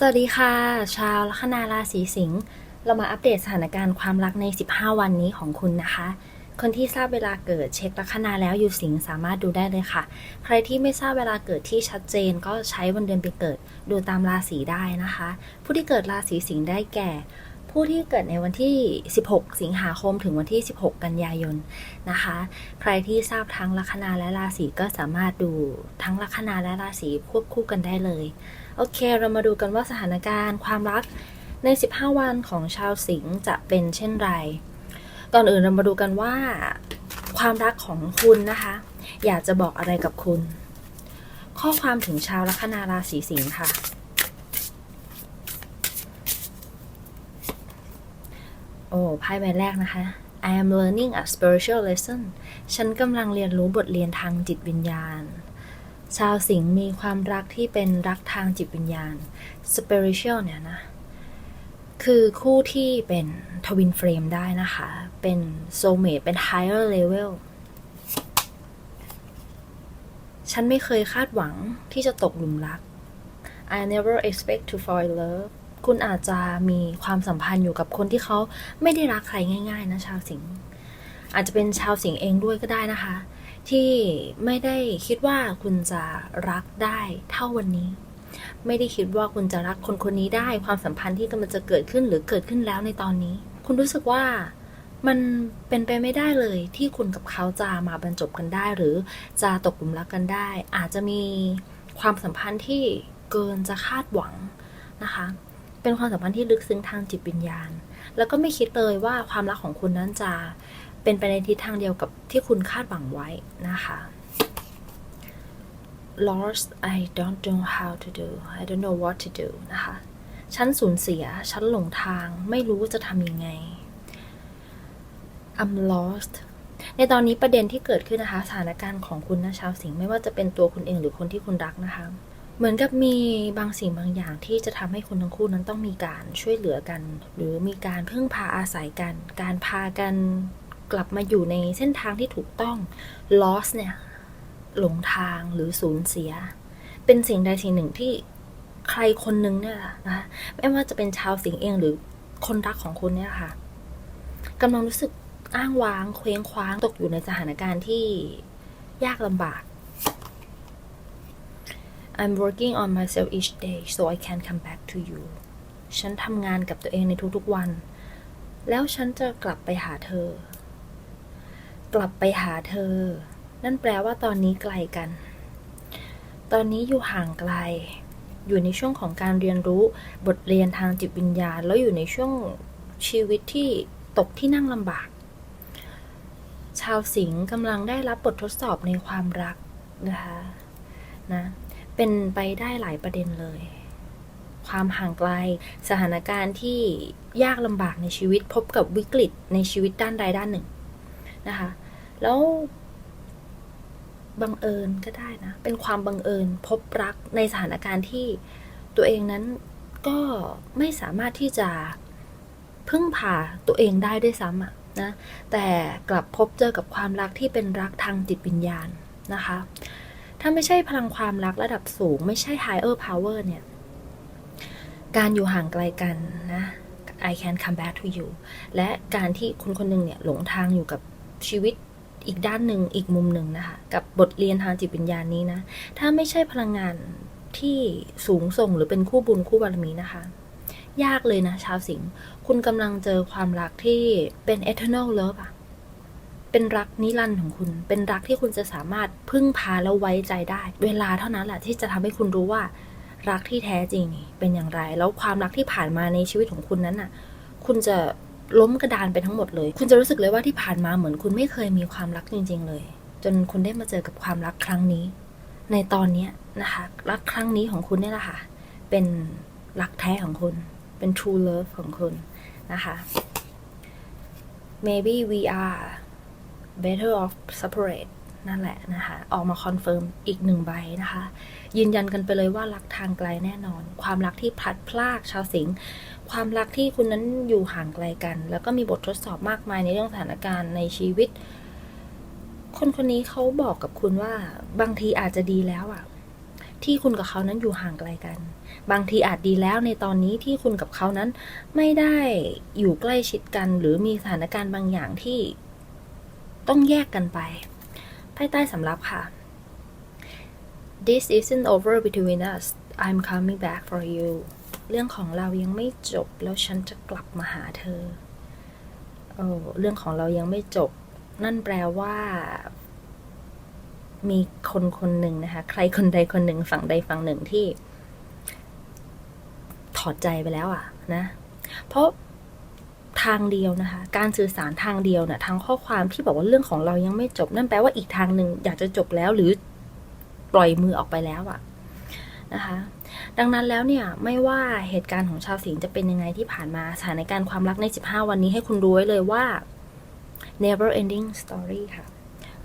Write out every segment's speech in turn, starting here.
สวัสดีค่ะ ชาวลัคนาราศีสิงห์เรามาอัปเดตสถานการณ์ความรักใน 15 วันนี้ของคุณนะคะ คนที่ทราบเวลาเกิดเช็คลัคนาแล้วอยู่สิงห์สามารถดูได้เลยค่ะ ใครที่ไม่ทราบเวลาเกิดที่ชัดเจนก็ใช้วันเดือนปีเกิดดูตามราศีได้นะคะ ผู้ที่เกิดราศีสิงห์ได้แก่ ผู้ที่เกิดในวันที่ 16 สิงหาคมถึงวันที่ 16 กันยายนนะคะ ใครที่ทราบทั้งลัคนาและราศีก็สามารถดูทั้งลัคนาและราศีควบคู่กันได้เลย โอเค เรามาดูกันว่าสถานการณ์ความรักใน 15 วันของชาวสิงห์จะเป็นเช่นไร ก่อนอื่นเรามาดูกันว่า ความรักของคุณนะคะ อยากจะบอกอะไรกับคุณ ข้อความถึงชาวลัคนาราศีสิงห์ค่ะโอ้ไพ่ใบแรกนะคะ I am learning a spiritual lesson ฉันกำลังเรียนรู้บทเรียนทางจิตวิญญาณ ชาวสิงห์มีความรักที่เป็นรักทางจิตวิญญาณ spiritual เนี่ยนะ คือคู่ที่เป็นทวินเฟรมได้นะคะ เป็น soulmate เป็น higher level ฉันไม่เคยคาดหวังที่จะตกหลุมรัก I never expect to fall in love คุณอาจจะมีความสัมพันธ์อยู่กับคนที่เขาไม่ได้รักใครง่าย ๆ นะชาวสิงห์อาจจะเป็นชาวสิงห์เองด้วยก็ได้นะคะ ที่ไม่ได้คิดว่าคุณจะรักได้เท่าวันนี้ ไม่ได้คิดว่าคุณจะรักคนคนนี้ได้ความสัมพันธ์ที่กำลังจะเกิดขึ้นหรือเกิดขึ้นแล้วในตอนนี้ คุณรู้สึกว่ามันเป็นไปไม่ได้เลยที่คุณกับเขาจะมาบรรจบกันได้ หรือจะตกหลุมรักกันได้ อาจจะมีความสัมพันธ์ที่เกินจะคาดหวังนะคะ เป็นความสัมพันธ์ที่ลึกซึ้งทางจิตวิญญาณ แล้วก็ไม่คิดเลยว่าความรักของคุณนั้นจะ เป็นไปในทิศทางเดียวกับที่คุณคาดหวังไว้นะคะ lost I don't know how to do I don't know what to do นะคะ ฉันสูญเสีย ฉันหลงทาง ไม่รู้ว่าจะทำยังไง I'm lost ในตอนนี้ประเด็นที่เกิดขึ้นนะคะ สถานการณ์ของคุณนะชาวสิงห์ไม่ว่าจะเป็นตัวคุณเองหรือคนที่คุณรักนะคะ เหมือนกับมีบางสิ่งบางอย่างที่จะทำให้คนทั้งคู่นั้นต้องมีการช่วยเหลือกัน หรือมีการพึ่งพาอาศัยกัน การพากัน กลับมาอยู่ในเส้นทางที่ถูกต้อง lost เนี่ยหลงทางหรือสูญเสีย เป็นสิ่งใดสิ่งหนึ่งที่ใครคนนึงเนี่ยนะคะไม่ว่าจะเป็นชาวสิงห์เองหรือคนรักของคุณเนี่ยค่ะกำลังรู้สึกอ้างว้างเคว้งคว้างตกอยู่ในสถานการณ์ที่ยากลำบาก I'm working on myself each day so I can come back to you ฉันทำงานกับตัวเองในทุกๆวัน แล้วฉันจะกลับไปหาเธอ กลับไปหาเธอ นั่นแปลว่าตอนนี้ไกลกัน ตอนนี้อยู่ห่างไกล อยู่ในช่วงของการเรียนรู้บทเรียนทางจิตวิญญาณ แล้วอยู่ในช่วงชีวิตที่ตกที่นั่งลำบาก ชาวสิงห์กำลังได้รับบททดสอบในความรักนะคะนะเป็นไปได้หลายประเด็นเลย ความห่างไกล สถานการณ์ที่ยากลำบากในชีวิตพบกับวิกฤตในชีวิตด้านใดด้านหนึ่ง นะคะ แล้วบังเอิญก็ได้นะ เป็นความบังเอิญพบรักในสถานการณ์ที่ตัวเองนั้นก็ไม่สามารถที่จะพึ่งพาตัวเองได้ด้วยซ้ำอะนะ แต่กลับพบเจอกับความรักที่เป็นรักทางจิตวิญญาณนะคะ ถ้าไม่ใช่พลังความรักระดับสูง ไม่ใช่ higher power เนี่ย การอยู่ห่างไกลกันนะ I can come back to you และการที่คนคนหนึ่งเนี่ยหลงทางอยู่กับ ชีวิตอีกด้านหนึ่งอีกมุมหนึ่งนะคะ กับบทเรียนทางจิตวิญญาณนี้นะ ถ้าไม่ใช่พลังงานที่สูงส่งหรือเป็นคู่บุญคู่บารมีนะคะ ยากเลยนะ ชาวสิงห์คุณกำลังเจอความรักที่เป็น eternal love อะเป็นรักนิรันดร์ของคุณ เป็นรักที่คุณจะสามารถพึ่งพาแล้วไว้ใจได้ เวลาเท่านั้นแหละที่จะทำให้คุณรู้ว่า รักที่แท้จริงเป็นอย่างไร แล้วความรักที่ผ่านมาในชีวิตของคุณนั้นน่ะ คุณจะ ล้มกระดานไปทั้งหมดเลย คุณจะรู้สึกเลยว่าที่ผ่านมาเหมือนคุณไม่เคยมีความรักจริง ๆ เลย จนคุณได้มาเจอกับความรักครั้งนี้ ในตอนนี้นะคะ รักครั้งนี้ของคุณเนี่ยแหละค่ะ เป็นรักแท้ของคุณ เป็น true love ของคุณนะคะ maybe we are better off separate นั่นแหละนะคะ ออกมาคอนเฟิร์มอีกหนึ่งใบนะคะ ยืนยันกันไปเลยว่ารักทางไกลแน่นอน ความรักที่พลัดพรากชาวสิงห์ความรักที่คุณนั้นอยู่ห่างไกลกัน แล้วก็มีบททดสอบมากมายในเรื่องสถานการณ์ในชีวิต คนคนนี้เขาบอกกับคุณว่า บางทีอาจจะดีแล้วอะ่ะที่คุณกับเขานั้นอยู่ห่างไกลกัน บางทีอาจดีแล้วในตอนนี้ที่คุณกับเขานั้นไม่ได้อยู่ใกล้ชิดกัน หรือมีสถานการณ์บางอย่างที่ต้องแยกกันไป ไพ่ใต้สำรับค่ะ This isn't over between us I'm coming back for you เรื่องของเรายังไม่จบแล้วฉันจะกลับมาหาเธอโอ้เรื่องของเรายังไม่จบ นั่นแปลว่า มีคนคนหนึ่งนะคะ ใครคนใดคนหนึ่งฝั่งใดฝั่งหนึ่งที่ ถอดใจไปแล้วอะนะ เพราะ ทางเดียวนะคะ การสื่อสารทางเดียวนะ่ะทางข้อความที่บอกว่าเรื่องของเรายังไม่จบ นั่นแปลว่าอีกทางหนึ่งอยากจะจบแล้วหรือปล่อยมือออกไปแล้วอะนะคะ ดังนั้นแล้วเนี่ยไม่ว่าเหตุการณ์ของชาวสิงห์จะเป็นยังไงที่ผ่านมาสถานการณ์ความรักใน 15 วันนี้ให้คุณรู้ไว้เลยว่า never ending story ค่ะ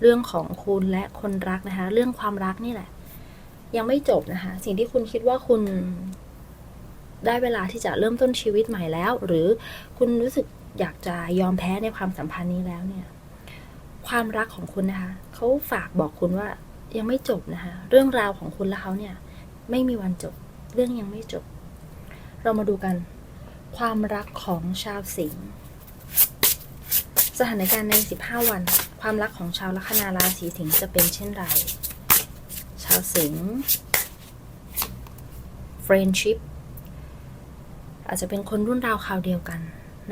เรื่องของคุณและคนรักนะคะ เรื่องความรักนี่แหละ ยังไม่จบนะคะ สิ่งที่คุณคิดว่าคุณ ได้เวลาที่จะเริ่มต้นชีวิตใหม่แล้ว หรือคุณรู้สึกอยากจะยอมแพ้ในความสัมพันธ์นี้แล้วเนี่ย ความรักของคุณนะคะเขาฝากบอกคุณว่ายังไม่จบนะคะเรื่องราวของคุณและเขาเนี่ย ไม่มีวันจบ เรื่องยังไม่จบ เรามาดูกัน ความรักของชาวสิงห์สถานการณ์ใน 15 วัน ความรักของชาวลัคนาราศีสิงห์จะเป็นเช่นไร ชาวสิงห์ friendship อาจจะเป็นคนรุ่นราวคราวเดียวกัน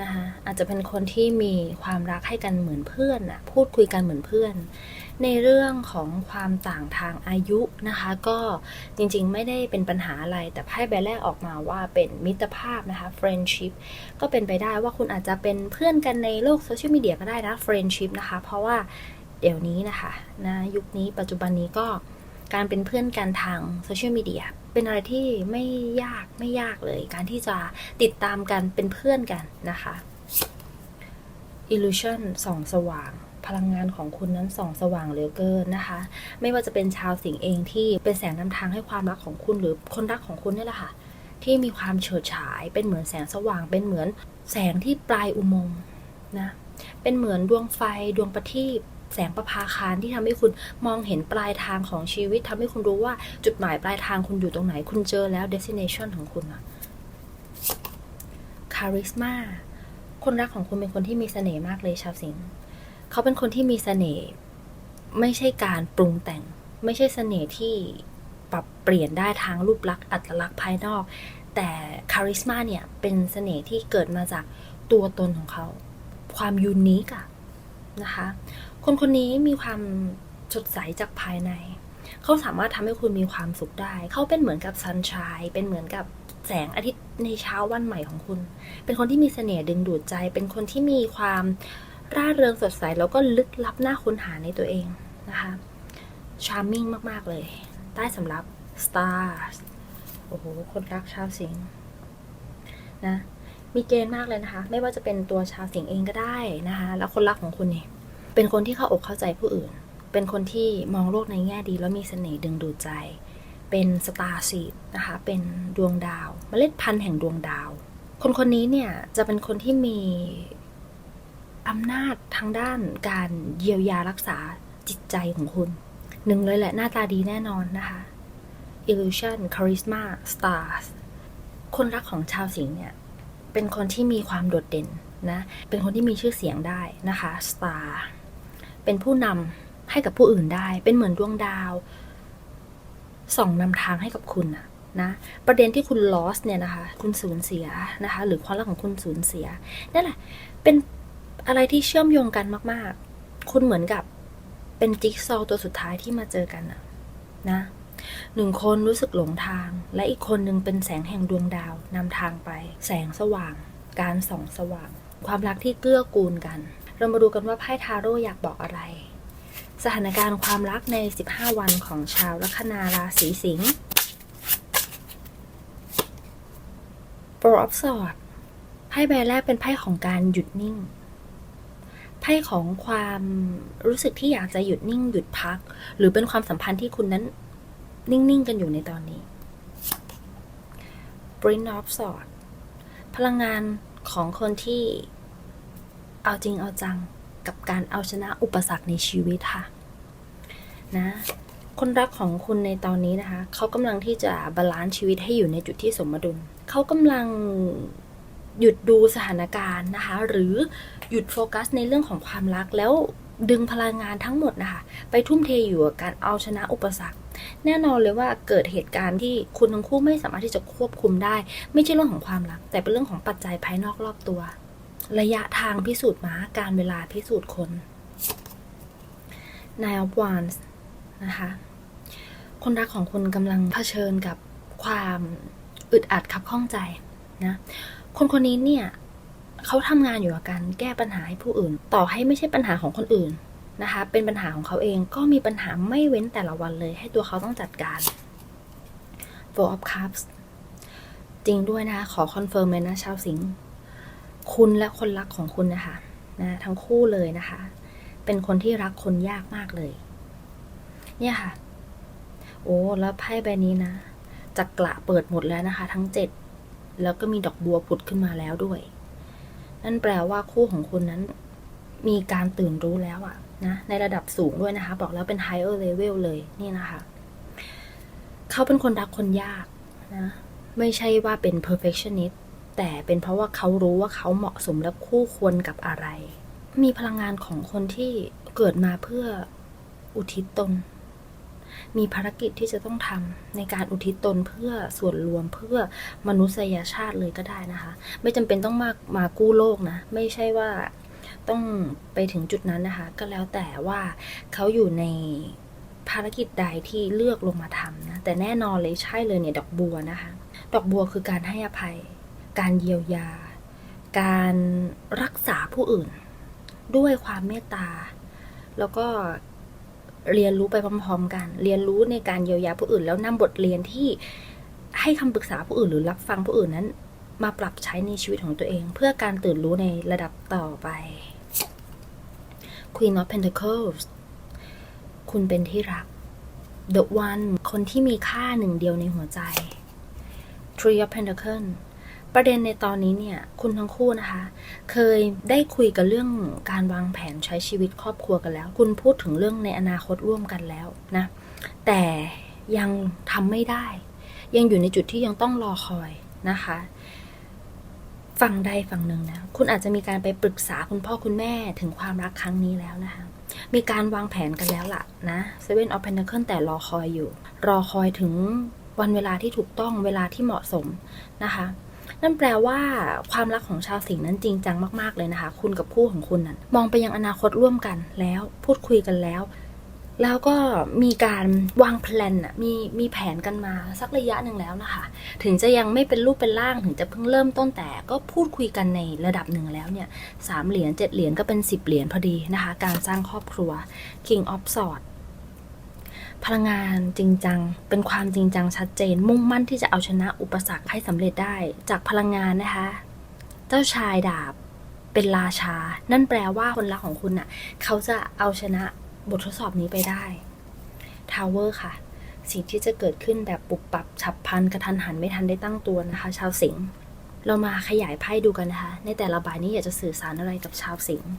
นะคะอาจจะเป็นคนที่มีความรักให้กันเหมือนเพื่อนอะพูดคุยกันเหมือนเพื่อน ในเรื่องของความต่างทางอายุนะคะ ก็จริงๆไม่ได้เป็นปัญหาอะไร แต่ไพ่ใบแรกออกมาว่าเป็นมิตรภาพนะคะ friendship ก็เป็นไปได้ว่าคุณอาจจะเป็นเพื่อนกันในโลกโซเชียลมีเดียก็ได้นะ friendship นะคะ เพราะว่าเดี๋ยวนี้นะคะนะยุคนี้ปัจจุบันนี้ก็การเป็นเพื่อนกันทางโซเชียลมีเดีย เป็นอะไรที่ไม่ยากไม่ยากเลย การที่จะติดตามกันเป็นเพื่อนกันนะคะ illusion ส่องสว่าง พลังงานของคุณนั้นส่องสว่างเหลือเกินนะคะ ไม่ว่าจะเป็นชาวสิงเองที่เป็นแสงนำทางให้ความรักของคุณหรือคนรักของคุณนี่แหละค่ะ ที่มีความเฉิดฉายเป็นเหมือนแสงสว่าง เป็นเหมือนแสงที่ปลายอุโมงค์นะเป็นเหมือนดวงไฟดวงประทีป แสงประภาคารที่ทำให้คุณมองเห็นปลายทางของชีวิตทำให้คุณรู้ว่าจุดหมายปลายทางคุณอยู่ตรงไหน คุณเจอแล้ว destination ของคุณอะคาริสมาคนรักของคุณเป็นคนที่มีเสน่ห์มากเลยชาวสิงห์เขาเป็นคนที่มีเสน่ห์ไม่ใช่การปรุงแต่ง ไม่ใช่เสน่ห์ที่ปรับเปลี่ยนได้ทางรูปลักษณ์อัตลักษณ์ภายนอก แต่คาริสมาเนี่ยเป็นเสน่ห์ที่เกิดมาจากตัวตนของเขา ความยูนิคอะนะคะ คนคนนี้มีความสดใสจากภายใน เขาสามารถทำให้คุณมีความสุขได้ เขาเป็นเหมือนกับซันชายเป็นเหมือนกับแสงอาทิตย์ในเช้าวันใหม่ของคุณ เป็นคนที่มีเสน่ห์ดึงดูดใจ เป็นคนที่มีความร่าเริงสดใส แล้วก็ลึกลับหน่าค้นหาในตัวเองนะคะ ชาร์มมิ่งมาก ๆ เลย ใต้สำหรับ stars โอ้โห คนรักชาวสิงห์นะ มีเกณฑ์มากเลยนะคะ ไม่ว่าจะเป็นตัวชาวสิงห์เองก็ได้นะคะ แล้วคนรักของคุณเนี่ย เป็นคนที่เข้าอกเข้าใจผู้อื่น เป็นคนที่มองโลกในแง่ดีแล้วมีเสน่ห์ดึงดูดใจ เป็นสตาร์ซีดนะคะ เป็นดวงดาวเมล็ดพันธุ์แห่งดวงดาว คนคนนี้เนี่ยจะเป็นคนที่มีอำนาจทางด้านการเยียวยารักษาจิตใจของคุณ หนึ่งเลยแหละหน้าตาดีแน่นอนนะคะ illusion charisma stars คนรักของชาวสิงห์เนี่ยเป็นคนที่มีความโดดเด่นนะ เป็นคนที่มีชื่อเสียงได้นะคะ star เป็นผู้นำให้กับผู้อื่นได้ เป็นเหมือนดวงดาวส่องนำทางให้กับคุณนะ ประเด็นที่คุณ lost เนี่ยนะคะ คุณสูญเสียนะคะ หรือความรักของคุณสูญเสียนั่นแหละ เป็นอะไรที่เชื่อมโยงกันมาก ๆ คุณเหมือนกับเป็นจิ๊กซอว์ตัวสุดท้ายที่มาเจอกันนะหนึ่งคนรู้สึกหลงทาง และอีกคนหนึ่งเป็นแสงแห่งดวงดาวนำทางไป แสงสว่าง การส่องสว่าง ความรักที่เกื้อกูลกัน เรามาดูกันว่าไพ่ทาโร่อยากบอกอะไร สถานการณ์ความรักใน 15 วันของชาวลัคนาราศีสิงห์ Four of Swords ไพ่ใบแรกเป็นไพ่ของการหยุดนิ่ง ไพ่ของความรู้สึกที่อยากจะหยุดนิ่งหยุดพัก หรือเป็นความสัมพันธ์ที่คุณนั้นนิ่ง ๆ กันอยู่ในตอนนี้ Prince of Swords พลังงานของคนที่ เอาจริงเอาจังกับการเอาชนะอุปสรรคในชีวิตค่ะ นะคนรักของคุณในตอนนี้นะคะ เขากำลังที่จะบาลานซ์ชีวิตให้อยู่ในจุดที่สมดุล เขากำลังหยุดดูสถานการณ์นะคะ หรือหยุดโฟกัสในเรื่องของความรักแล้วดึงพลังงานทั้งหมดนะคะ ไปทุ่มเทอยู่กับการเอาชนะอุปสรรค แน่นอนเลยว่าเกิดเหตุการณ์ที่คุณทั้งคู่ไม่สามารถที่จะควบคุมได้ ไม่ใช่เรื่องของความรัก แต่เป็นเรื่องของปัจจัยภายนอกรอบตัว ระยะทางพิสูจน์ม้าการเวลาพิสูจน์คน Nine of Wands นะคะ คนรักของคุณกำลังเผชิญกับความอึดอัดขับข้องใจนะ คนคนนี้เนี่ยเขาทำงานอยู่กับการแก้ปัญหาให้ผู้อื่น ต่อให้ไม่ใช่ปัญหาของคนอื่นนะคะ เป็นปัญหาของเขาเองก็มีปัญหาไม่เว้นแต่ละวันเลย ให้ตัวเขาต้องจัดการ Four of Cups จริงด้วยนะคะขอคอนเฟิร์มเลยนะชาวสิงห์ คุณและคนรักของคุณนะคะนะทั้งคู่เลยนะคะ เป็นคนที่รักคนยากมากเลย เนี่ยค่ะ โอ้แล้วไพ่ใบนี้นะจักระเปิดหมดแล้วนะคะ ทั้งเจ็ดแล้วก็มีดอกบัวผุดขึ้นมาแล้วด้วย นั่นแปลว่าคู่ของคุณนั้น มีการตื่นรู้แล้วอะนะในระดับสูงด้วยนะคะ บอกแล้วเป็น higher level เลยนี่นะคะ เขาเป็นคนรักคนยากนะ ไม่ใช่ว่าเป็น perfectionist แต่เป็นเพราะว่าเขารู้ว่าเขาเหมาะสมและคู่ควรกับอะไร มีพลังงานของคนที่เกิดมาเพื่ออุทิศตน มีภารกิจที่จะต้องทำในการอุทิศตนเพื่อส่วนรวมเพื่อมนุษยชาติเลยก็ได้นะคะ ไม่จำเป็นต้องมามากู้โลกนะ ไม่ใช่ว่าต้องไปถึงจุดนั้นนะคะ ก็แล้วแต่ว่าเขาอยู่ในภารกิจใดที่เลือกลงมาทำนะ แต่แน่นอนเลยใช่เลยเนี่ยดอกบัวนะคะ ดอกบัวคือการให้อภัย การเยียวยา การรักษาผู้อื่น ด้วยความเมตตา แล้วก็เรียนรู้ไปพร้อมๆกัน เรียนรู้ในการเยียวยาผู้อื่น แล้วนำบทเรียนที่ให้คำปรึกษาผู้อื่นหรือรับฟังผู้อื่นนั้น มาปรับใช้ในชีวิตของตัวเอง เพื่อการตื่นรู้ในระดับต่อไป Queen of Pentacles คุณเป็นที่รัก The One คนที่มีค่าหนึ่งเดียวในหัวใจ Three of Pentacles ประเด็นในตอนนี้เนี่ยคุณทั้งคู่นะคะ เคยได้คุยกันเรื่องการวางแผนใช้ชีวิตครอบครัวกันแล้ว คุณพูดถึงเรื่องในอนาคตร่วมกันแล้วนะ แต่ยังทำไม่ได้ ยังอยู่ในจุดที่ยังต้องรอคอยนะคะฝั่งใดฝั่งหนึ่งนะคุณอาจจะมีการไปปรึกษาคุณพ่อคุณแม่ถึงความรักครั้งนี้แล้วนะคะมีการวางแผนกันแล้วล่ะนะ Seven of Pentacles แต่รอคอยอยู่ รอคอยถึงวันเวลาที่ถูกต้องเวลาที่เหมาะสมนะคะ นั่นแปลว่าความรักของชาวสิงห์นั้นจริงจังมากๆเลยนะคะ คุณกับคู่ของคุณนั้นมองไปยังอนาคตร่วมกันแล้วพูดคุยกันแล้ว แล้วก็มีการวางแผนอะมีมีแผนกันมาสักระยะหนึ่งแล้วนะคะ ถึงจะยังไม่เป็นรูปเป็นร่างถึงจะเพิ่งเริ่มต้นแต่ก็พูดคุยกันในระดับหนึ่งแล้วเนี่ยสามเหรียญเจ็ดเหรียญก็เป็นสิบเหรียญพอดีนะคะ การสร้างครอบครัว King of Swords พลังงานจริงจัง เป็นความจริงจังชัดเจน มุ่งมั่นที่จะเอาชนะอุปสรรคให้สำเร็จได้ จากพลังงานนะคะ เจ้าชายดาบ เป็นราชา นั่นแปลว่าคนรักของคุณน่ะ เขาจะเอาชนะบททดสอบนี้ไปได้ทาวเวอร์ค่ะ สิ่งที่จะเกิดขึ้นแบบปุบปับฉับพลันกระทันหันไม่ทันได้ตั้งตัวนะคะ ชาวสิงห์เรามาขยายไพ่ดูกันนะคะ ในแต่ละใบนี้อยากจะสื่อสารอะไรกับชาวสิงห์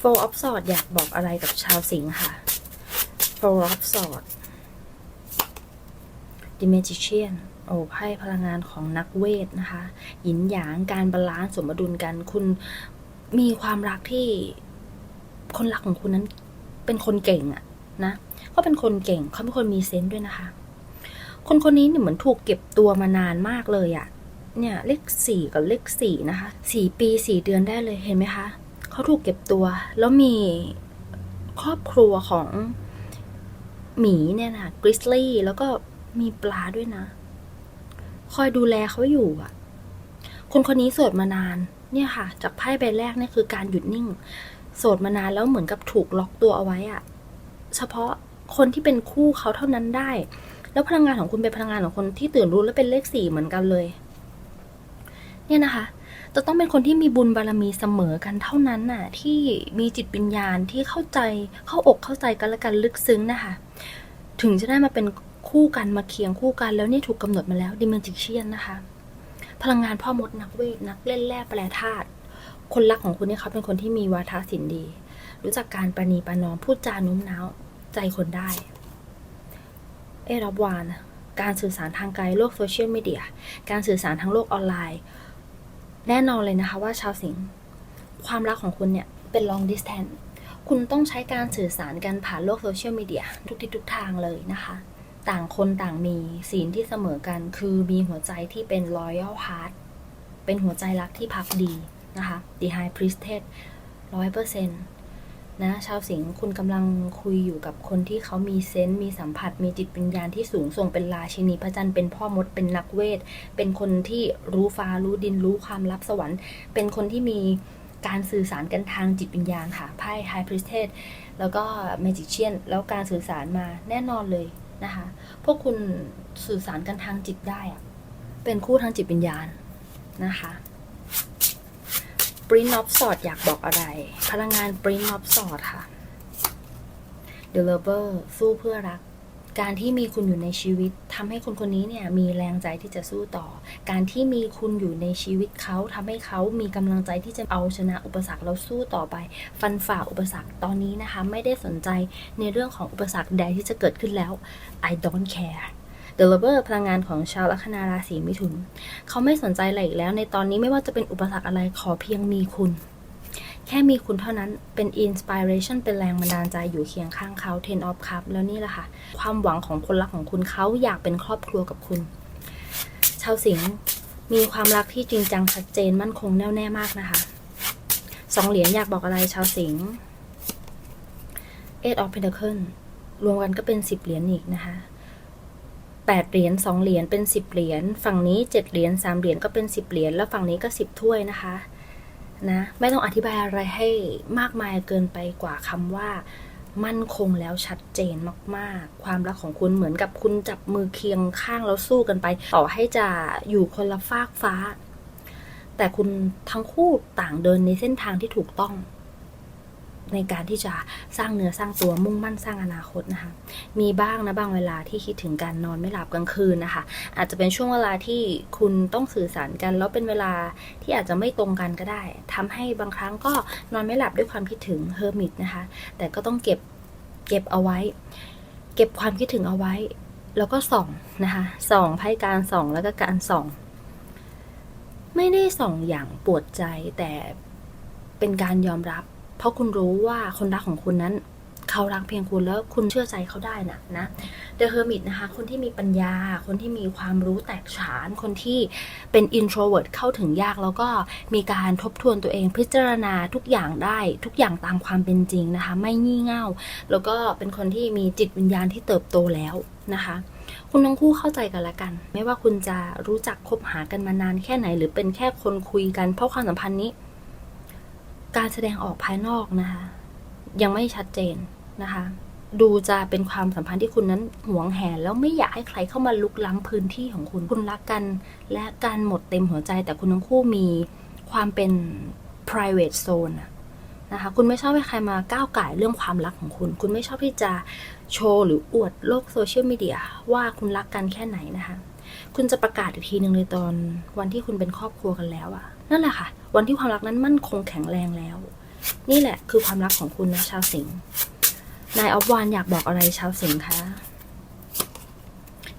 Four of Swords อยากบอกอะไรกับชาวสิงห์ค่ะ Four of Swords The Magician โอ้ไพ่พลังงานของนักเวทนะคะหยินหยางการบาลานซ์สมดุลกัน คุณมีความรักที่คนรักของคุณนั้นเป็นคนเก่งอะนะเขาเป็นคนเก่งเขาเป็นคนมีเซนส์ด้วยนะคะ คนคนนี้เนี่ยเหมือนถูกเก็บตัวมานานมากเลยอะเนี่ยเลขสี่กับเลขสี่นะคะสี่ปีสี่เดือนได้เลยเห็นไหมคะเขาถูกเก็บตัว แล้วมีครอบครัวของ หมีเนี่ยนะกริซลี่แล้วก็มีปลาด้วยนะ คอยดูแลเขาอยู่อะ คนคนนี้โสดมานาน เนี่ยค่ะ จากไพ่ใบแรกเนี่ยคือการหยุดนิ่ง โสดมานานแล้วเหมือนกับถูกล็อกตัวเอาไว้อะเฉพาะคนที่เป็นคู่เขาเท่านั้นได้ แล้วพลังงานของคุณเป็นพลังงานของคนที่ตื่นรู้และเป็นเลขสี่เหมือนกันเลย เนี่ยนะคะ จะต้องเป็นคนที่มีบุญบารมีเสมอกันเท่านั้นน่ะที่มีจิตวิญญาณที่เข้าใจเข้าอกเข้าใจกันและกันลึกซึ้งนะคะ ถึงจะได้มาเป็นคู่กันมาเคียงคู่กันแล้วนี่ถูกกำหนดมาแล้วดิเมนจิเชียนนะคะ พลังงานพ่อมดนักเวทนักเล่นแร่แปรธาตุคนรักของคุณเนี่ยเขาเป็นคนที่มีวาทศิลป์ดี รู้จักการประนีประนอมพูดจาโน้มน้าวใจคนได้ เอรับวาน การสื่อสารทางไกลโลกโซเชียลมีเดีย การสื่อสารทางโลกออนไลน์ แน่นอนเลยนะคะว่าชาวสิงห์ความรักของคุณเนี่ยเป็น long distance คุณต้องใช้การสื่อสารกันผ่านโลกโซเชียลมีเดียทุกทิศทุกทางเลยนะคะ ต่างคนต่างมีศีลที่เสมอกัน คือมีหัวใจที่เป็น loyal heart เป็นหัวใจรักที่พักดีนะคะ the high priestess ร้อยเปอร์เซ็นต์ นะชาวสิงห์คุณกำลังคุยอยู่กับคนที่เขามีเซนส์มีสัมผัส มีจิตวิญญาณที่สูงส่งเป็นราชินีพระจันทร์เป็นพ่อมดเป็นนักเวท เป็นคนที่รู้ฟ้ารู้ดินรู้ความลับสวรรค์ เป็นคนที่มีการสื่อสารกันทางจิตวิญญาณค่ะไพ่ High Priestess แล้วก็ Magician แล้วการสื่อสารมาแน่นอนเลยนะคะ พวกคุณสื่อสารกันทางจิตได้อะเป็นคู่ทางจิตวิญญาณนะคะ ปริ้น of s w o r d อยากบอกอะไร พลังงานปริ้น of s w o r d ค่ะ The Lover สู้เพื่อรัก การที่มีคุณอยู่ในชีวิตทำให้คนคนนี้เนี่ยมีแรงใจที่จะสู้ต่อ การที่มีคุณอยู่ในชีวิตเขาทำให้เขามีกำลังใจที่จะเอาชนะอุปสรรคแล้วสู้ต่อไป ฟันฝ่าอุปสรรคตอนนี้นะคะ ไม่ได้สนใจในเรื่องของอุปสรรคใดที่จะเกิดขึ้นแล้ว I don't care The Lover พลังงานของชาวลัคนาราศีมิถุน เขาไม่สนใจอะไรอีกแล้ว ในตอนนี้ไม่ว่าจะเป็นอุปสรรคอะไรขอเพียงมีคุณ แค่มีคุณเท่านั้นเป็นอินสปิเรชันเป็นแรงบันดาลใจอยู่เคียงข้างเขา Ten of Cup แล้วนี่แหละค่ะ ความหวังของคนรักของคุณเขาอยากเป็นครอบครัวกับคุณ ชาวสิงห์มีความรักที่จริงจังชัดเจนมั่นคงแน่วแน่มากนะคะสองเหรียญอยากบอกอะไรชาวสิงห์ Eight of Pentacles รวมกันก็เป็นสิบเหรียญอีกนะคะ แปดเหรียญสองเหรียญเป็นสิบเหรียญฝั่งนี้เจ็ดเหรียญสามเหรียญก็เป็นสิบเหรียญแล้วฝั่งนี้ก็สิบถ้วยนะคะนะไม่ต้องอธิบายอะไรให้มากมายเกินไปกว่าคำว่า มั่นคงแล้วชัดเจนมากๆ ความรักของคุณเหมือนกับคุณจับมือเคียงข้างแล้วสู้กันไป ต่อให้จะอยู่คนละฟากฟ้า แต่คุณทั้งคู่ต่างเดินในเส้นทางที่ถูกต้อง ในการที่จะสร้างเนื้อสร้างตัวมุ่งมั่นสร้างอนาคตนะคะ มีบ้างนะบางเวลาที่คิดถึงการนอนไม่หลับกลางคืนนะคะ อาจจะเป็นช่วงเวลาที่คุณต้องสื่อสารกัน แล้วเป็นเวลาที่อาจจะไม่ตรงกันก็ได้ทำให้บางครั้งก็นอนไม่หลับด้วยความคิดถึงเฮอร์มิตนะคะ แต่ก็ต้องเก็บเก็บเอาไว้ เก็บความคิดถึงเอาไว้ แล้วก็ส่องนะคะส่องไพ่การส่องแล้วก็การส่อง ไม่ได้ส่องอย่างปวดใจแต่เป็นการยอมรับ เพราะคุณรู้ว่าคนรักของคุณนั้นเขารักเพียงคุณแล้วคุณเชื่อใจเขาได้นะนะ The Hermit นะคะ คนที่มีปัญญา คนที่มีความรู้แตกฉาน คนที่เป็น introvert เข้าถึงยาก แล้วก็มีการทบทวนตัวเองพิจารณาทุกอย่างได้ ทุกอย่างตามความเป็นจริงนะคะ ไม่งี่เง่า แล้วก็เป็นคนที่มีจิตวิญญาณที่เติบโตแล้วนะคะ คุณทั้งคู่เข้าใจกันละกัน ไม่ว่าคุณจะรู้จักคบหากันมานานแค่ไหน หรือเป็นแค่คนคุยกันเพราะความสัมพันธ์นี้ การแสดงออกภายนอกนะคะ ยังไม่ชัดเจนนะคะ ดูจะเป็นความสัมพันธ์ที่คุณนั้นหวงแหนแล้วไม่อยากให้ใครเข้ามาลุกล้ำพื้นที่ของคุณคุณรักกัน และการหมดเต็มหัวใจแต่คุณทั้งคู่มีความเป็น private zone นะคะคุณไม่ชอบให้ใครมาก้าวไก่เรื่องความรักของคุณ คุณไม่ชอบที่จะโชว์หรืออวดโลกโซเชียลมีเดียว่าคุณรักกันแค่ไหนนะคะ คุณจะประกาศอีกทีหนึ่งในตอนวันที่คุณเป็นครอบครัวกันแล้วอะ นั่นแหละค่ะ วันที่ความรักนั้นมั่นคงแข็งแรงแล้ว นี่แหละคือความรักของคุณนะชาวสิงห์นายออฟวานอยากบอกอะไรชาวสิงห์คะ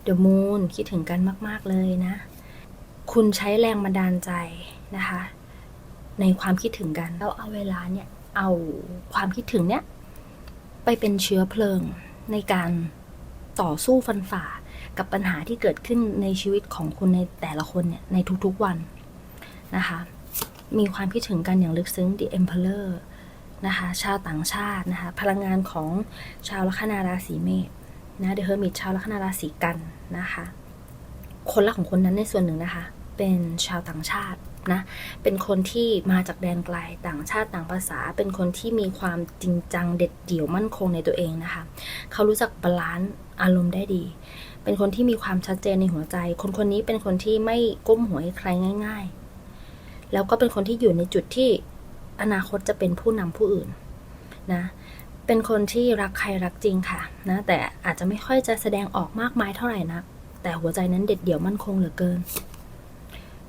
เดอะมูนคิดถึงกันมาก ๆ เลยนะ คุณใช้แรงบันดาลใจนะคะ ในความคิดถึงกัน แล้วเอาเวลาเนี่ย เอาความคิดถึงเนี่ย ไปเป็นเชื้อเพลิงในการต่อสู้ฟันฝ่า กับปัญหาที่เกิดขึ้นในชีวิตของคุณในแต่ละคนเนี่ยในทุกๆวัน นะคะมีความคิดถึงกันอย่างลึกซึ้ง The Emperor นะคะชาวต่างชาตินะคะพลังงานของชาวลัคนาราศีเมษนะ The Hermit ชาวลัคนาราศีกันนะคะคนรักของคนนั้นในส่วนหนึ่งนะคะ เป็นชาวต่างชาตินะ เป็นคนที่มาจากแดนไกลต่างชาติต่างภาษา เป็นคนที่มีความจริงจังเด็ดเดี่ยวมั่นคงในตัวเองนะคะ เขารู้จักบาลานซ์อารมณ์ได้ดี เป็นคนที่มีความชัดเจนในหัวใจ คนคนนี้เป็นคนที่ไม่ก้มหัวให้ใครง่าย ๆ แล้วก็เป็นคนที่อยู่ในจุดที่อนาคตจะเป็นผู้นำผู้อื่นนะเป็นคนที่รักใครรักจริงค่ะนะแต่อาจจะไม่ค่อยจะแสดงออกมากมายเท่าไหร่นัก แต่หัวใจนั้นเด็ดเดี่ยวมั่นคงเหลือเกิน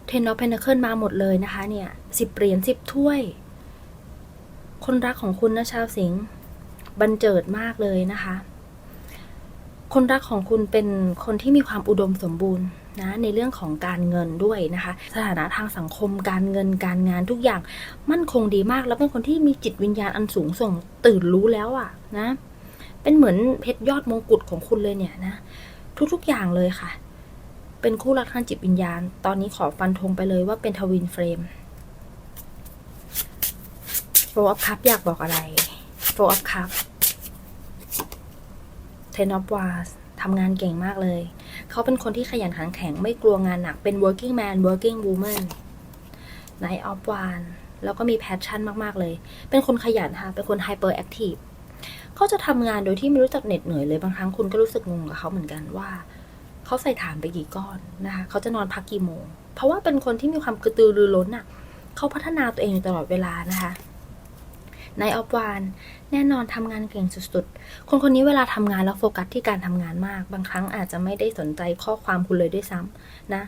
เทนนอเพนเคิลมาหมดเลยนะคะเนี่ยสิบเหรียญสิบถ้วย คนรักของคุณนะชาวสิงห์บันเจิดมากเลยนะคะ คนรักของคุณเป็นคนที่มีความอุดมสมบูรณ์ นะในเรื่องของการเงินด้วยนะคะ สถานะทางสังคมการเงินการงานทุกอย่างมั่นคงดีมาก แล้วเป็นคนที่มีจิตวิญญาณอันสูงส่งตื่นรู้แล้วอะนะเป็นเหมือนเพชรยอดมงกุฎของคุณเลยเนี่ยนะทุกๆอย่างเลยค่ะ เป็นคู่รักทางจิตวิญญาณ ตอนนี้ขอฟันธงไปเลยว่าเป็นทวินเฟรมโฟล์อัพคัพอยากบอกอะไรโฟล์อัพคัพเทนอฟวาสทำงานเก่งมากเลย เขาเป็นคนที่ขยันขันแข็งไม่กลัวงานหนักเป็น working man working woman Night of One แล้วก็มี passion มากๆเลย เป็นคนขยันค่ะ เป็นคน hyper active เขาจะทำงานโดยที่ไม่รู้จักเหน็ดเหนื่อยเลยบางครั้งคุณก็รู้สึกงงกับเขาเหมือนกันว่า เขาใส่ฐานไปกี่ก้อนนะคะเขาจะนอนพักกี่โมง เพราะว่าเป็นคนที่มีความกระตือรือร้นอะเขาพัฒนาตัวเองอยู่ตลอดเวลานะคะ ในออฟวานแน่นอนทำงานเก่งสุดๆ คนคนนี้เวลาทำงานแล้วโฟกัสที่การทำงานมาก บางครั้งอาจจะไม่ได้สนใจข้อความคุณเลยด้วยซ้ำนะ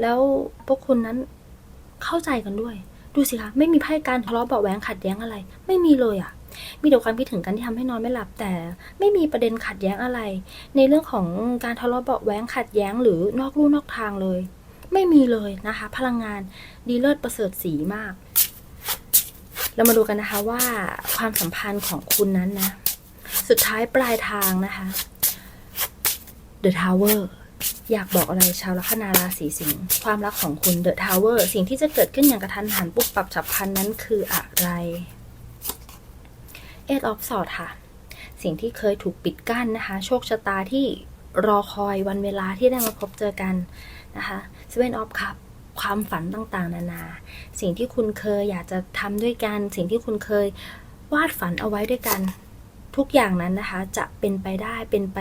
แล้วพวกคุณนั้นเข้าใจกันด้วย ดูสิคะไม่มีไพ่การทะเลาะเบาะแว้งขัดแย้งอะไร ไม่มีเลยอะ่ะมีแต่ความคิดถึงกันที่ทำให้นอนไม่หลับ แต่ไม่มีประเด็นขัดแย้งอะไร ในเรื่องของการทะเลาะเบาะแว้งขัดแย้งหรือนอกลู่นอกทางเลย ไม่มีเลยนะคะ พลังงานดีเลิศประเสริฐสีมาก เรามาดูกันนะคะว่าความสัมพันธ์ของคุณนั้นนะ สุดท้ายปลายทางนะคะ The Tower อยากบอกอะไรชาวลัคนาราศีสิงห์ความรักของคุณ The Tower สิ่งที่จะเกิดขึ้นอย่างกระทันหันปุ๊บปรับฉับพลันนั้นคืออะไร Eight of Swords ค่ะ สิ่งที่เคยถูกปิดกั้นนะคะ โชคชะตาที่รอคอยวันเวลาที่ได้มาพบเจอกันนะคะ Seven of Cups ความฝันต่างๆ นานา สิ่งที่คุณเคยอยากจะทำด้วยกัน สิ่งที่คุณเคยวาดฝันเอาไว้ด้วยกัน ทุกอย่างนั้นนะคะ จะเป็นไปได้เป็นไป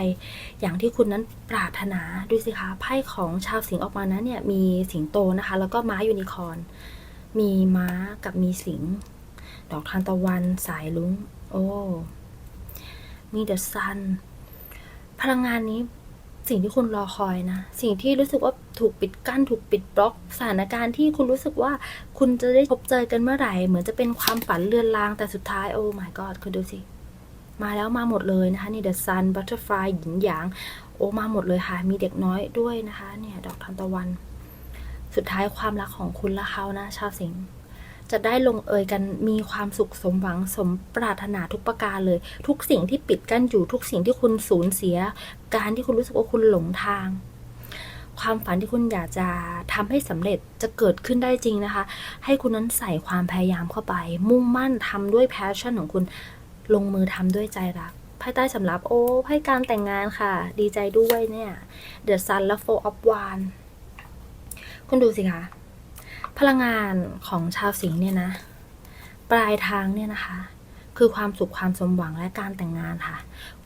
อย่างที่คุณนั้นปรารถนาดูสิคะไพ่ของชาวสิงห์ออกมานั้นเนี่ยมีสิงโตนะคะ แล้วก็ม้ายูนิคอร์นมีม้ากับมีสิงดอกทานตะวันสายลุ้ง โอ้ มีเดอะซัน พลังงานนี้ สิ่งที่คุณรอคอยนะ สิ่งที่รู้สึกว่าถูกปิดกั้น ถูกปิดบล็อก สถานการณ์ที่คุณรู้สึกว่าคุณจะได้พบเจอกันเมื่อไหร่ เหมือนจะเป็นความฝันเลือนลางแต่สุดท้ายโอ้ my god คุณดูสิ มาแล้วมาหมดเลยนะคะนี่ the sun butterfly หยินหยาง โอ้มาหมดเลยค่ะ มีเด็กน้อยด้วยนะคะ เนี่ยดอกทานตะวัน สุดท้ายความรักของคุณและเขานะ ชาวสิงห์ จะได้ลงเอยกันมีความสุขสมหวังสมปรารถนาทุกประการเลย ทุกสิ่งที่ปิดกั้นอยู่ทุกสิ่งที่คุณสูญเสีย การที่คุณรู้สึกว่าคุณหลงทาง ความฝันที่คุณอยากจะทำให้สำเร็จจะเกิดขึ้นได้จริงนะคะ ให้คุณนั้นใส่ความพยายามเข้าไป มุ่งมั่นทำด้วยแพชชั่นของคุณลงมือทำด้วยใจรักไพ่ใต้สำหรับโอ้ไพ่การแต่งงานค่ะ ดีใจด้วยเนี่ย The Sun และ Four of Wands คุณดูสิคะ พลังงานของชาวสิงห์เนี่ยนะ ปลายทางเนี่ยนะคะ คือความสุขความสมหวังและการแต่งงานค่ะ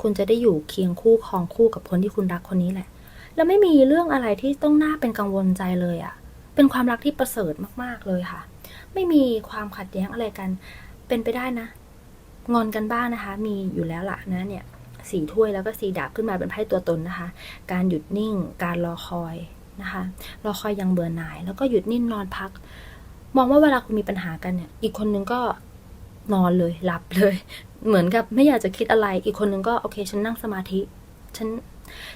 คุณจะได้อยู่เคียงคู่ครองคู่กับคนที่คุณรักคนนี้แหละ แล้วไม่มีเรื่องอะไรที่ต้องน่าเป็นกังวลใจเลยอะ่ะ เป็นความรักที่ประเสริฐมากๆเลยค่ะ ไม่มีความขัดแย้งอะไรกัน เป็นไปได้นะ งอนกันบ้างนะคะ มีอยู่แล้วล่ะนะเนี่ยสีถ้วยแล้วก็สีดาบขึ้นมาเป็นไพ่ตัวตนนะคะ การหยุดนิ่ง การรอคอย นะคะรอคอยอยังเบื่อหน่าย แล้วก็หยุดนิ่งนอนพัก มองว่าเวลาคุณมีปัญหากันเนี่ย อีกคนนึงก็นอนเลยหลับเลย เหมือนกับไม่อยากจะคิดอะไร อีกคนนึงก็โอเค ฉันนั่งสมาธิ ฉัน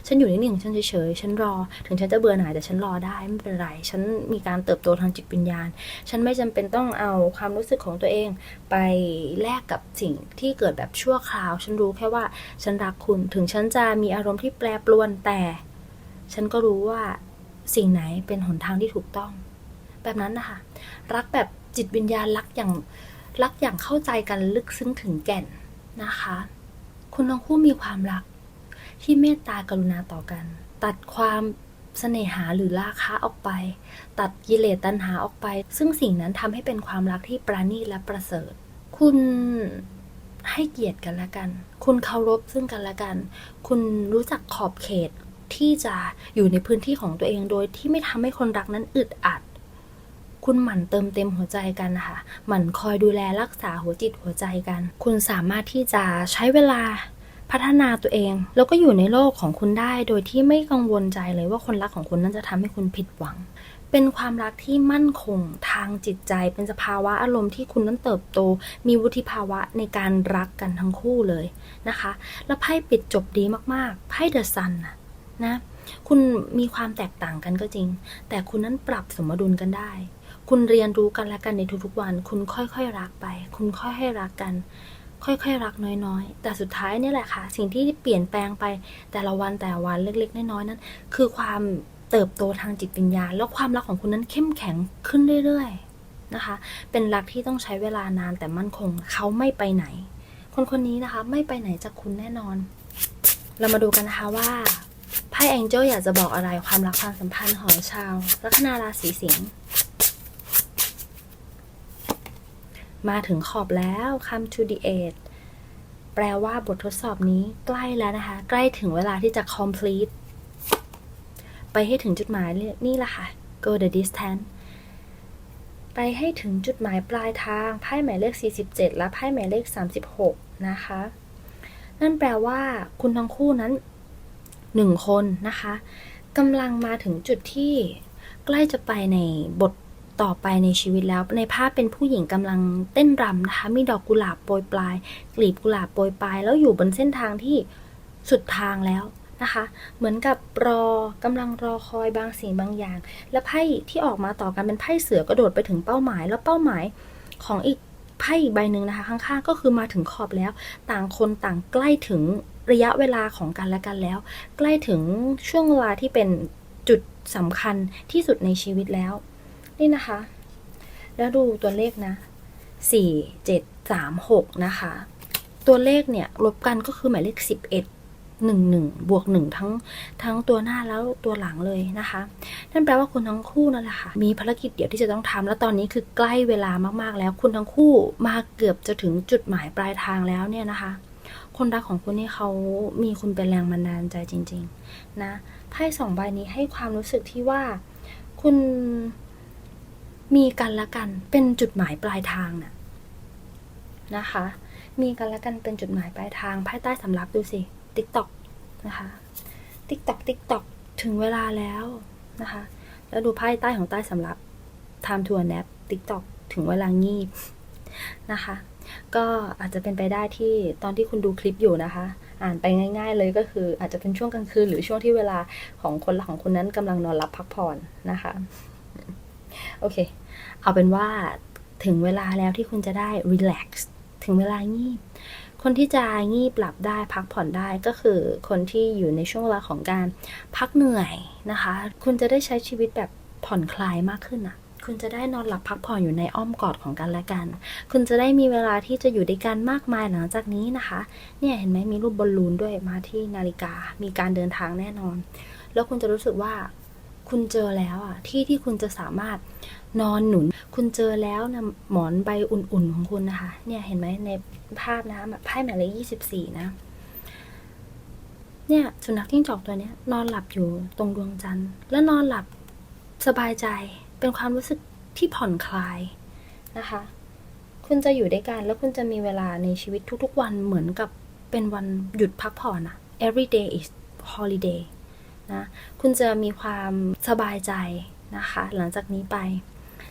ฉันอยู่นิ่งๆฉันเฉยๆฉันรอ ถึงฉันจะเบื่อหน่ายแต่ฉันรอได้ไม่เป็นไร ฉันมีการเติบโตทางจิตวิญญาณ ฉันไม่จำเป็นต้องเอาความรู้สึกของตัวเอง ไปแลกกับสิ่งที่เกิดแบบชั่วคราว ฉันรู้แค่ว่า ฉันรักคุณ ถึงฉันจะมีอารมณ์ที่แปรปรวนแต่ ฉันก็รู้ว่า สิ่งไหนเป็นหนทางที่ถูกต้อง แบบนั้นนะคะ รักแบบจิตวิญญาณรักอย่างรักอย่างเข้าใจกันลึกซึ้งถึงแก่นนะคะ คุณทั้งคู่มีความรัก ที่เมตตากรุณาต่อกัน ตัดความเสน่หาหรือราคะออกไป ตัดกิเลสตัณหาออกไป ซึ่งสิ่งนั้นทำให้เป็นความรักที่ประณีตและประเสริฐ คุณให้เกียรติกันและกัน คุณเคารพซึ่งกันและกัน คุณรู้จักขอบเขต ที่จะอยู่ในพื้นที่ของตัวเองโดยที่ไม่ทำให้คนรักนั้นอึดอัด คุณหมั่นเติมเต็มหัวใจกันนะคะหมั่นคอยดูแลรักษาหัวจิตหัวใจกัน คุณสามารถที่จะใช้เวลาพัฒนาตัวเอง แล้วก็อยู่ในโลกของคุณได้ โดยที่ไม่กังวลใจเลยว่าคนรักของคุณนั้นจะทำให้คุณผิดหวัง เป็นความรักที่มั่นคงทางจิตใจ เป็นสภาวะอารมณ์ที่คุณนั้นเติบโต มีวุฒิภาวะในการรักกันทั้งคู่เลยนะคะ แล้วไพ่ปิดจบดีมากๆไพ่เดอะซันนะ นะ คุณมีความแตกต่างกันก็จริง แต่คุณนั้นปรับสมดุลกันได้ คุณเรียนรู้กันและกันในทุกๆวัน คุณค่อยๆรักไป คุณค่อยๆรักกัน ค่อยๆรักน้อยๆ แต่สุดท้ายนี่แหละค่ะ สิ่งที่เปลี่ยนแปลงไปแต่ละวันแต่ละวันเล็กๆน้อยๆนั้น คือความเติบโตทางจิตวิญญาณ แล้วความรักของคุณนั้นเข้มแข็งขึ้นเรื่อยๆนะคะ เป็นรักที่ต้องใช้เวลานานแต่มั่นคงเขาไม่ไปไหน คนคนนี้นะคะไม่ไปไหนจากคุณแน่นอน เรามาดูกันนะคะว่า ไพ่แองเจิลอยากจะบอกอะไรความรักความสัมพันธ์ของชาวลัคนาราศีสิงห์มาถึงขอบแล้ว come to the edge แปลว่าบททดสอบนี้ใกล้แล้วนะคะ ใกล้ถึงเวลาที่จะ complete ไปให้ถึงจุดหมายนี่แหละค่ะ go the distance ไปให้ถึงจุดหมายปลายทางไพ่หมายเลข 47 และไพ่หมายเลข 36 นะคะ นั่นแปลว่าคุณทั้งคู่นั้น หนึ่งคนนะคะกำลังมาถึงจุดที่ใกล้จะไปในบทต่อไปในชีวิตแล้ว ในภาพเป็นผู้หญิงกำลังเต้นรำนะคะ มีดอกกุหลาบโปรยปลาย กลีบกุหลาบโปรยปลาย แล้วอยู่บนเส้นทางที่สุดทางแล้วนะคะ เหมือนกับรอกำลังรอคอยบางสิ่งบางอย่าง และไพ่ที่ออกมาต่อกันเป็นไพ่เสือกระโดดไปถึงเป้าหมาย แล้วเป้าหมายของอีกไพ่อีกใบหนึ่งนะคะ ข้างๆ ก็คือมาถึงขอบแล้ว ต่างคนต่างใกล้ถึง ระยะเวลาของกันและกันแล้ว ใกล้ถึงช่วงเวลาที่เป็นจุดสำคัญที่สุดในชีวิตแล้ว นี่นะคะ แล้วดูตัวเลขนะสี่เจ็ดสามหกนะคะ ตัวเลขเนี่ยลบกันก็คือหมายเลขสิบเอ็ดหนึ่งหนึ่งบวกหนึ่งทั้งทั้งตัวหน้าแล้วตัวหลังเลยนะคะ นั่นแปลว่าคุณทั้งคู่นั่นแหละค่ะ มีภารกิจเดียวที่จะต้องทำแล้วตอนนี้คือใกล้เวลามากๆแล้ว คุณทั้งคู่มาเกือบจะถึงจุดหมายปลายทางแล้วเนี่ยนะคะ คนรักของคุณนี่เขามีคุณเป็นแรงบันดาลใจจริง ๆ นะไพ่สองใบนี้ให้ความรู้สึกที่ว่าคุณมีกันและกันเป็นจุดหมายปลายทางน่ะนะคะ มีกันและกันเป็นจุดหมายปลายทางไพ่ใต้สำรับดูสิติ๊กต็อกนะคะติ๊กต็อกติ๊กต็อกถึงเวลาแล้วนะคะ แล้วดูไพ่ใต้ของใต้สำรับ time to a nap ติ๊กต็อกถึงเวลางีบนะคะ ก็อาจจะเป็นไปได้ที่ตอนที่คุณดูคลิปอยู่นะคะ อ่านไปง่าย ๆ เลยก็คืออาจจะเป็นช่วงกลางคืนหรือช่วงที่เวลาของคนของคุณนั้นกำลังนอนหลับพักผ่อนนะคะโอเค เอาเป็นว่าถึงเวลาแล้วที่คุณจะได้ relax ถึงเวลางีบคนที่จะงีบหลับได้พักผ่อนได้ก็คือคนที่อยู่ในช่วงเวลาของการพักเหนื่อยนะคะ คุณจะได้ใช้ชีวิตแบบผ่อนคลายมากขึ้นอะ คุณจะได้นอนหลับพักผ่อนอยู่ในอ้อมกอดของกันและกัน คุณจะได้มีเวลาที่จะอยู่ด้วยกันมากมายหลังจากนี้นะคะ เนี่ยเห็นไหมมีรูปบอลลูนด้วยมาที่นาฬิกา มีการเดินทางแน่นอน แล้วคุณจะรู้สึกว่าคุณเจอแล้วอะที่ที่คุณจะสามารถนอนหนุน คุณเจอแล้วนะหมอนใบอุ่นๆของคุณนะคะ เนี่ยเห็นไหมในภาพนะแบบไพ่หมายเลขยี่สิบสี่นะเนี่ยสุนัขจิ้งจอกตัวเนี้ยนอนหลับอยู่ตรงดวงจันทร์ แล้วนอนหลับสบายใจ เป็นความรู้สึกที่ผ่อนคลายนะคะ คุณจะอยู่ด้วยกันแล้วคุณจะมีเวลาในชีวิตทุกๆ วันเหมือนกับเป็นวันหยุดพักผ่อนอะ every day is holiday นะ คุณจะมีความสบายใจนะคะ หลังจากนี้ไป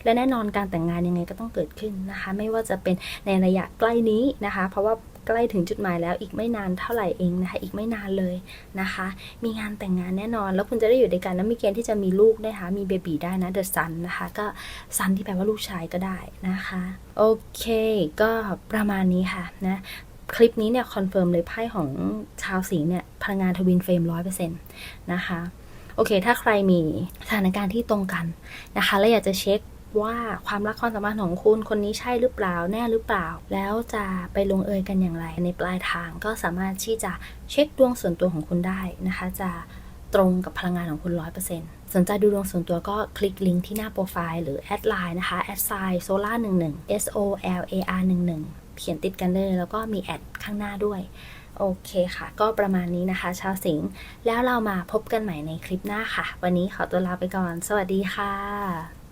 และแน่นอนการแต่งงานยังไงก็ต้องเกิดขึ้นนะคะ ไม่ว่าจะเป็นในระยะใกล้นี้นะคะ เพราะว่า ใกล้ถึงจุดหมายแล้วอีกไม่นานเท่าไหร่เองนะคะอีกไม่นานเลยนะคะ มีงานแต่งงานแน่นอน แล้วคุณจะได้อยู่ด้วยกันแล้วมีเกณฑ์ที่จะมีลูกนะคะมีเบบีได้นะเดอะซันนะคะก็ซันที่แปลว่าลูกชายก็ได้นะคะโอเค ก็ประมาณนี้ค่ะนะคลิปนี้เนี่ยคอนเฟิร์มเลยไพ่ของชาวสิงห์เนี่ยพลังงานทวินเฟรมร้อยเปอร์เซ็นต์นะคะโอเค ถ้าใครมีสถานการณ์ที่ตรงกันนะคะ และอยากจะเช็ค ว่าความรักความสัมพันธ์ของคุณคนนี้ใช่หรือเปล่าแน่หรือเปล่า แล้วจะไปลงเอยกันอย่างไร ในปลายทางก็สามารถที่จะเช็คดวงส่วนตัวของคุณได้นะคะ จะตรงกับพลังงานของคุณ 100%สนใจดูดวงส่วนตัวก็คลิกลิงก์ที่หน้าโปรไฟล์หรือแอดไลน์นะคะแอดไซน์โซล่า11 S O L A R 11เขียนติดกันเลยแล้วก็มีแอดข้างหน้าด้วยโอเคค่ะ ก็ประมาณนี้นะคะ ชาวสิงห์แล้วเรามาพบกันใหม่ในคลิปหน้าค่ะ วันนี้ขอตัวลาไปก่อน สวัสดีค่ะ